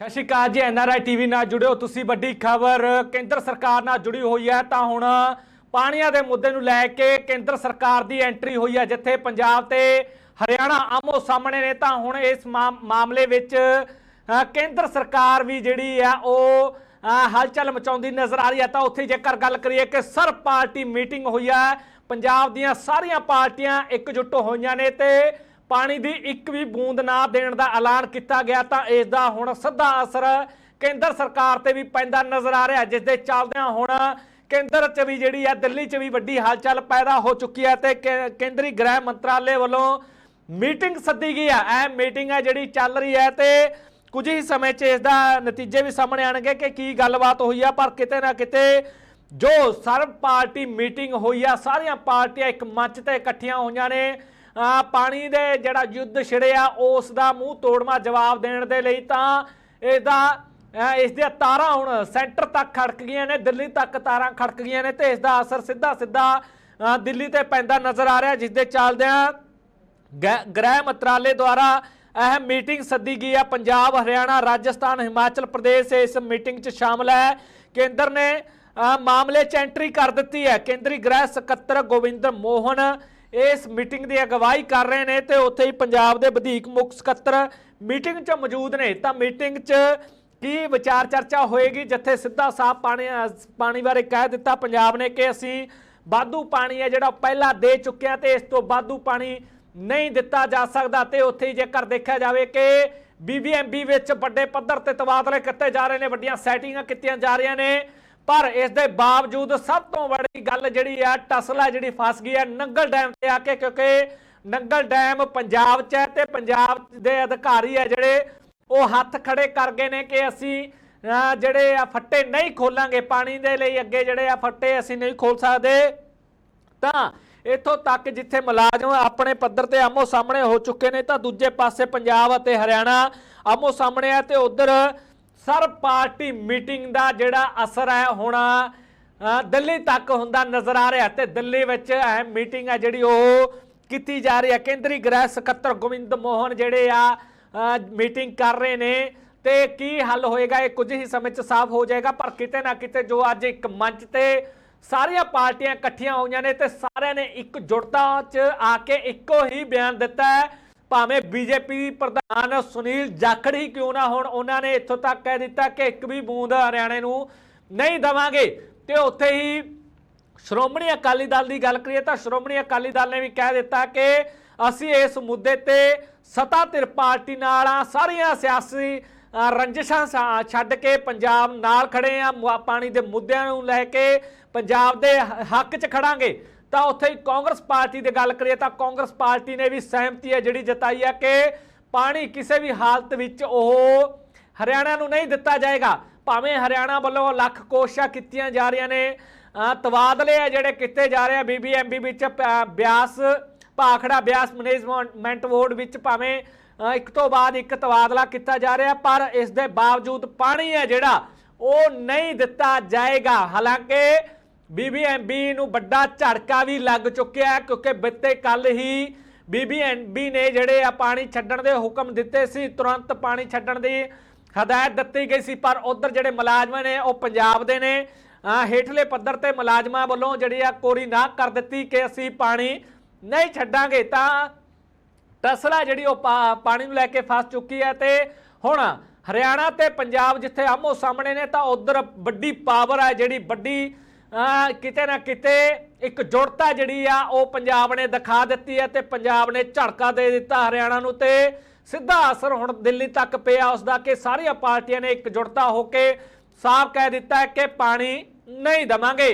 ਸਤਿ ਸ਼੍ਰੀ ਅਕਾਲ ਜੀ NRI TV ਨਾਲ ਜੁੜਿਓ। ਤੁਸੀਂ ਵੱਡੀ ਖਬਰ, ਕੇਂਦਰ ਸਰਕਾਰ ਨਾਲ ਜੁੜੀ ਹੋਈ ਹੈ। ਤਾਂ ਹੁਣ ਪਾਣੀਆਂ ਦੇ ਮੁੱਦੇ ਨੂੰ ਲੈ ਕੇ ਕੇਂਦਰ ਸਰਕਾਰ ਦੀ ਐਂਟਰੀ ਹੋਈ ਹੈ, ਜਿੱਥੇ ਪੰਜਾਬ ਤੇ ਹਰਿਆਣਾ ਆਮੋ ਸਾਹਮਣੇ ਨੇ। ਤਾਂ ਹੁਣ ਇਸ ਮਾਮ- ਮਾਮਲੇ ਵਿੱਚ ਕੇਂਦਰ ਸਰਕਾਰ ਵੀ ਜਿਹੜੀ ਆ, ਉਹ ਹਲਚਲ ਮਚਾਉਂਦੀ ਨਜ਼ਰ ਆ ਰਹੀ ਹੈ। ਤਾਂ ਉੱਥੇ ਜੇਕਰ ਗੱਲ ਕਰੀਏ ਕਿ ਸਰ ਪਾਰਟੀ ਮੀਟਿੰਗ ਹੋਈ ਹੈ, ਪੰਜਾਬ ਦੀਆਂ ਸਾਰੀਆਂ ਪਾਰਟੀਆਂ ਇਕਜੁੱਟ ਹੋਈਆਂ ਨੇ ਤੇ ਪਾਣੀ ਦੀ ਇੱਕ ਵੀ ਬੂੰਦ ਨਾ ਦੇਣ ਦਾ ਐਲਾਨ ਕੀਤਾ ਗਿਆ ਤਾਂ ਇਸ ਦਾ ਹੁਣ ਸਿੱਧਾ ਅਸਰ ਕੇਂਦਰ ਸਰਕਾਰ ਤੇ ਵੀ ਪੈਂਦਾ ਨਜ਼ਰ ਆ ਰਿਹਾ, ਜਿਸ ਦੇ ਚੱਲਦਿਆਂ ਹੁਣ ਕੇਂਦਰ 'ਚ ਵੀ ਜਿਹੜੀ ਹੈ, ਦਿੱਲੀ 'ਚ ਵੀ ਵੱਡੀ ਹਲਚਲ ਪੈਦਾ ਹੋ ਚੁੱਕੀ ਹੈ ਤੇ ਕੇਂਦਰੀ ਗ੍ਰਹਿ ਮੰਤਰਾਲੇ ਵੱਲੋਂ ਮੀਟਿੰਗ ਸੱਦੀ ਗਈ ਹੈ। ਇਹ ਮੀਟਿੰਗ ਹੈ ਜਿਹੜੀ ਚੱਲ ਰਹੀ ਹੈ ਤੇ ਕੁਝ ਹੀ ਸਮੇਂ 'ਚ ਇਸ ਦਾ ਨਤੀਜੇ ਵੀ ਸਾਹਮਣੇ ਆਣਗੇ ਕਿ ਕੀ ਗੱਲਬਾਤ ਹੋਈ ਆ, ਪਰ ਕਿਤੇ ਨਾ ਕਿਤੇ ਜੋ ਸਰਵ ਪਾਰਟੀ ਮੀਟਿੰਗ ਹੋਈ ਆ, ਸਾਰੀਆਂ ਪਾਰਟੀਆਂ ਇੱਕ ਮੰਚ ਤੇ ਇਕੱਠੀਆਂ ਹੋਈਆਂ ਨੇ। ਪਾਣੀ ਦੇ ਜਿਹੜਾ ਯੁੱਧ ਛਿੜਿਆ, ਉਸ ਦਾ ਮੂੰਹ ਤੋੜਵਾ ਜਵਾਬ ਦੇਣ ਦੇ ਲਈ ਤਾਂ ਇਸ ਇਸ ਦੀਆਂ ਤਾਰਾਂ ਹੁਣ ਸੈਂਟਰ ਤੱਕ ਖੜਕ ਗਈਆਂ ਨੇ, ਦਿੱਲੀ ਤੱਕ ਤਾਰਾਂ ਖੜਕ ਗਈਆਂ ਨੇ ਤੇ ਇਸ ਦਾ ਅਸਰ ਸਿੱਧਾ ਸਿੱਧਾ ਦਿੱਲੀ ਤੇ ਪੈਂਦਾ ਨਜ਼ਰ ਆ ਰਿਹਾ ਜਿਸ ਦੇ ਚੱਲਦਿਆਂ ਗ੍ਰਹਿ ਮੰਤਰਾਲੇ ਦੁਆਰਾ ਇਹ ਮੀਟਿੰਗ ਸੱਦੀ ਗਈ ਹੈ ਪੰਜਾਬ, ਹਰਿਆਣਾ, ਰਾਜਸਥਾਨ, ਹਿਮਾਚਲ ਪ੍ਰਦੇਸ਼, ਇਸ ਮੀਟਿੰਗ 'ਚ ਸ਼ਾਮਲ ਹੈ। ਕੇਂਦਰ ਨੇ ਮਾਮਲੇ 'ਚ ਐਂਟਰੀ ਕਰ ਦਿੱਤੀ ਹੈ। ਕੇਂਦਰੀ ਗ੍ਰਹਿ ਸਕੱਤਰ ਗੋਵਿੰਦਰ ਮੋਹਨ ਇਸ ਮੀਟਿੰਗ ਦੀ ਅਗਵਾਈ ਕਰ ਰਹੇ ਨੇ ਤੇ ਉੱਥੇ ਹੀ ਪੰਜਾਬ ਦੇ ਵਧੀਕ ਮੁੱਖ ਸਕੱਤਰ ਮੀਟਿੰਗ 'ਚ ਮੌਜੂਦ ਨੇ। ਤਾਂ ਮੀਟਿੰਗ 'ਚ ਕੀ ਵਿਚਾਰ ਚਰਚਾ ਹੋਏਗੀ? ਜਿੱਥੇ ਸਿੱਧਾ ਸਾਫ਼ ਪਾਣੀ ਪਾਣੀ ਬਾਰੇ ਕਹਿ ਦਿੱਤਾ ਪੰਜਾਬ ਨੇ ਕਿ ਅਸੀਂ ਵਾਧੂ ਪਾਣੀ ਹੈ ਜਿਹੜਾ ਪਹਿਲਾਂ ਦੇ ਚੁੱਕਿਆ ਹਾਂ ਤੇ ਇਸ ਤੋਂ ਵਾਧੂ ਪਾਣੀ ਨਹੀਂ ਦਿੱਤਾ ਜਾ ਸਕਦਾ। ਤੇ ਉੱਥੇ ਹੀ ਜੇਕਰ ਦੇਖਿਆ ਜਾਵੇ ਕਿ ਬੀਬੀਐਮਬੀ ਵਿੱਚ ਵੱਡੇ ਪੱਧਰ ਤੇ ਤਬਾਦਲੇ ਕੀਤੇ ਜਾ ਰਹੇ ਨੇ, ਵੱਡੀਆਂ ਸੈਟਿੰਗਾਂ ਕੀਤੀਆਂ ਜਾ ਰਹੀਆਂ ਨੇ। ਪਰ ਇਸ ਦੇ ਬਾਵਜੂਦ ਸਭ ਤੋਂ ਵੱਡੇ ਗੱਲ ਜਿਹੜੀ ਆ, ਟਸਲਾ ਜਿਹੜੀ ਫਸ ਗਈ ਹੈ ਨੰਗਲ ਡੈਮ ਤੇ ਆ ਕੇ, ਕਿਉਂਕਿ ਨੰਗਲ ਡੈਮ ਪੰਜਾਬ 'ਚ ਹੈ ਤੇ ਪੰਜਾਬ ਦੇ ਅਧਿਕਾਰੀ ਆ ਜਿਹੜੇ, ਉਹ ਹੱਥ ਖੜੇ ਕਰ ਗਏ ਨੇ ਕਿ ਅਸੀਂ ਜਿਹੜੇ ਆ ਫੱਟੇ ਨਹੀਂ ਖੋਲਾਂਗੇ, ਪਾਣੀ ਦੇ ਲਈ ਅੱਗੇ ਜਿਹੜੇ ਆ ਫੱਟੇ ਅਸੀਂ ਨਹੀਂ ਖੋਲ ਸਕਦੇ। ਤਾਂ ਇੱਥੋਂ ਤੱਕ ਜਿੱਥੇ ਮੁਲਾਜ਼ਮ ਆਪਣੇ ਪੱਧਰ ਤੇ ਆਮੋ ਸਾਹਮਣੇ ਹੋ ਚੁੱਕੇ ਨੇ, ਤਾਂ ਦੂਜੇ ਪਾਸੇ ਪੰਜਾਬ ਅਤੇ ਹਰਿਆਣਾ ਆਮੋ ਸਾਹਮਣੇ ਆ ਤੇ ਉਧਰ ਸਰ ਪਾਰਟੀ ਮੀਟਿੰਗ ਦਾ ਜਿਹੜਾ ਅਸਰ ਹੈ, ਹੋਣਾ ਦਿੱਲੀ ਤੱਕ ਹੁੰਦਾ ਨਜ਼ਰ ਆ ਰਿਹਾ ਤੇ ਦਿੱਲੀ ਵਿੱਚ ਅਹਿਮ ਮੀਟਿੰਗ ਹੈ ਜਿਹੜੀ ਉਹ ਕੀਤੀ ਜਾ ਰਹੀ ਹੈ। ਕੇਂਦਰੀ ਗ੍ਰਹਿ ਸਕੱਤਰ ਗੋਵਿੰਦ ਮੋਹਨ ਜਿਹੜੇ ਆ ਮੀਟਿੰਗ ਕਰ ਰਹੇ ਨੇ ਤੇ ਕੀ ਹੱਲ ਹੋਏਗਾ, ਇਹ ਕੁਝ ਹੀ ਸਮੇਂ 'ਚ ਸਾਫ਼ ਹੋ ਜਾਏਗਾ, ਪਰ ਕਿਤੇ ਨਾ ਕਿਤੇ ਜੋ ਅੱਜ ਇੱਕ ਮੰਚ ਤੇ ਸਾਰੀਆਂ ਪਾਰਟੀਆਂ ਇਕੱਠੀਆਂ ਹੋਈਆਂ ਨੇ ਤੇ ਸਾਰਿਆਂ ਨੇ ਇੱਕ ਜੁੜਤਾ 'ਚ ਆ ਕੇ ਇੱਕੋ ਹੀ ਬਿਆਨ ਦਿੱਤਾ ਹੈ। ਭਾਵੇਂ ਬੀਜੇਪੀ ਪ੍ਰਧਾਨ ਸੁਨੀਲ ਜਾਖੜ ਹੀ ਕਿਉਂ ਨਾ ਹੋਣ, ਉਹਨਾਂ ਨੇ ਇੱਥੋਂ ਤੱਕ ਕਹਿ ਦਿੱਤਾ ਕਿ ਇੱਕ ਵੀ ਬੂੰਦ ਹਰਿਆਣੇ ਨੂੰ ਨਹੀਂ ਦਵਾਂਗੇ। ਤੇ ਉੱਥੇ ਹੀ ਸ਼੍ਰੋਮਣੀ ਅਕਾਲੀ ਦਲ ਦੀ ਗੱਲ ਕਰੀਏ ਤਾਂ ਸ਼੍ਰੋਮਣੀ ਅਕਾਲੀ ਦਲ ਨੇ ਵੀ ਕਹਿ ਦਿੱਤਾ ਕਿ ਅਸੀਂ ਇਸ ਮੁੱਦੇ ਤੇ ਸਤਾ ਧਿਰ ਪਾਰਟੀ ਨਾਲ ਆ ਸਾਰੀਆਂ ਸਿਆਸੀ ਅ, ਰੰਜਿਸ਼ਾਂ ਛੱਡ ਕੇ ਪੰਜਾਬ ਨਾਲ ਖੜੇ ਆ ਮੁਆ- ਪਾਣੀ ਦੇ ਮੁੱਦਿਆਂ ਨੂੰ ਲੈ ਕੇ ਪੰਜਾਬ ਦੇ ਹੱਕ 'ਚ ਖੜਾਂਗੇ। ਤਾਂ ਉੱਥੇ ਹੀ ਕਾਂਗਰਸ ਪਾਰਟੀ ਦੀ ਗੱਲ ਕਰੀਏ ਤਾਂ ਕਾਂਗਰਸ ਪਾਰਟੀ ਨੇ ਵੀ ਸਹਿਮਤੀ ਹੈ ਜਿਹੜੀ ਜਤਾਈ ਹੈ ਕਿ ਪਾਣੀ ਕਿਸੇ ਵੀ ਹਾਲਤ ਵਿੱਚ ਉਹ ਹਰਿਆਣਾ ਨੂੰ ਨਹੀਂ ਦਿੱਤਾ ਜਾਏਗਾ। ਭਾਵੇਂ ਹਰਿਆਣਾ ਵੱਲੋਂ ਲੱਖ ਕੋਸ਼ਿਸ਼ਾਂ ਕੀਤੀਆਂ ਜਾ ਰਹੀਆਂ ਨੇ, ਅਹ, ਤਬਾਦਲੇ ਆ ਜਿਹੜੇ ਕੀਤੇ ਜਾ ਰਹੇ ਆ ਬੀਬੀਐਮਬੀ ਵਿੱਚ ਪ- ਬਿਆਸ, ਭਾਖੜਾ ਬਿਆਸ ਮੈਨੇਜਮੈਂਟ ਬੋਰਡ ਵਿੱਚ ਭਾਵੇਂ ਇੱਕ ਤੋਂ ਬਾਅਦ ਇੱਕ ਤਬਾਦਲਾ ਕੀਤਾ ਜਾ ਰਿਹਾ, ਪਰ ਇਸ ਦੇ ਬਾਵਜੂਦ ਪਾਣੀ ਹੈ ਜਿਹੜਾ, ਉਹ ਨਹੀਂ ਦਿੱਤਾ ਜਾਏਗਾ। ਹਾਲਾਂਕਿ ਬੀਬੀਐਮਬੀ ਨੂੰ ਵੱਡਾ ਝਟਕਾ ਵੀ ਲੱਗ ਚੁੱਕਿਆ ਕਿਉਂਕਿ ਬਿੱਤੇ ਕੱਲ ਹੀ ਬੀਬੀਐਮਬੀ ਨੇ ਜਿਹੜੇ ਆ ਪਾਣੀ ਛੱਡਣ ਦੇ ਹੁਕਮ ਦਿੱਤੇ ਸੀ, ਤੁਰੰਤ ਪਾਣੀ ਛੱਡਣ ਦੀ ਹਦਾਇਤ ਦਿੱਤੀ ਗਈ ਸੀ, ਪਰ ਉਧਰ ਜਿਹੜੇ ਮੁਲਾਜ਼ਮ ਨੇ, ਉਹ ਪੰਜਾਬ ਦੇ ਨੇ। ਹੇਠਲੇ ਪੱਧਰ ਤੇ ਮੁਲਾਜ਼ਮਾਂ ਵੱਲੋਂ ਜਿਹੜੀ ਆ ਕੋਰੀ ਨਾ ਕਰ ਦਿੱਤੀ ਕਿ ਅਸੀਂ ਪਾਣੀ ਨਹੀਂ ਛੱਡਾਂਗੇ, ਤਾਂ ਟਸਲਾ ਜਿਹੜੀ ਉਹ ਪਾ- ਪਾਣੀ ਨੂੰ ਲੈ ਕੇ ਫਸ ਚੁੱਕੀ ਹੈ ਤੇ ਹੁਣ ਹਰਿਆਣਾ ਤੇ ਪੰਜਾਬ ਜਿੱਥੇ ਆਮੋ ਸਾਹਮਣੇ ਨੇ, ਤਾਂ ਉਧਰ ਵੱਡੀ ਪਾਵਰ ਹੈ ਜਿਹੜੀ ਵੱਡੀ ਕਿਤੇ ਨਾ ਕਿਤੇ ਇੱਕ ਜੁੜਤਾ ਜਿਹੜੀ ਆ, ਉਹ ਪੰਜਾਬ ਨੇ ਦਿਖਾ ਦਿੱਤੀ ਹੈ ਤੇ ਪੰਜਾਬ ਨੇ ਝੜਕਾ ਦੇ ਦਿੱਤਾ ਹਰਿਆਣਾ ਨੂੰ ਤੇ ਸਿੱਧਾ ਅਸਰ ਹੁਣ ਦਿੱਲੀ ਤੱਕ ਪਿਆ। ਉਸ ਦਾ ਕਿ ਸਾਰੀਆਂ ਪਾਰਟੀਆਂ ਨੇ ਇਕਜੁੱਟਤਾ ਹੋ ਕੇ ਸਾਫ਼ ਕਹਿ ਦਿੱਤਾ ਹੈ ਕਿ ਪਾਣੀ ਨਹੀਂ ਦਵਾਂਗੇ।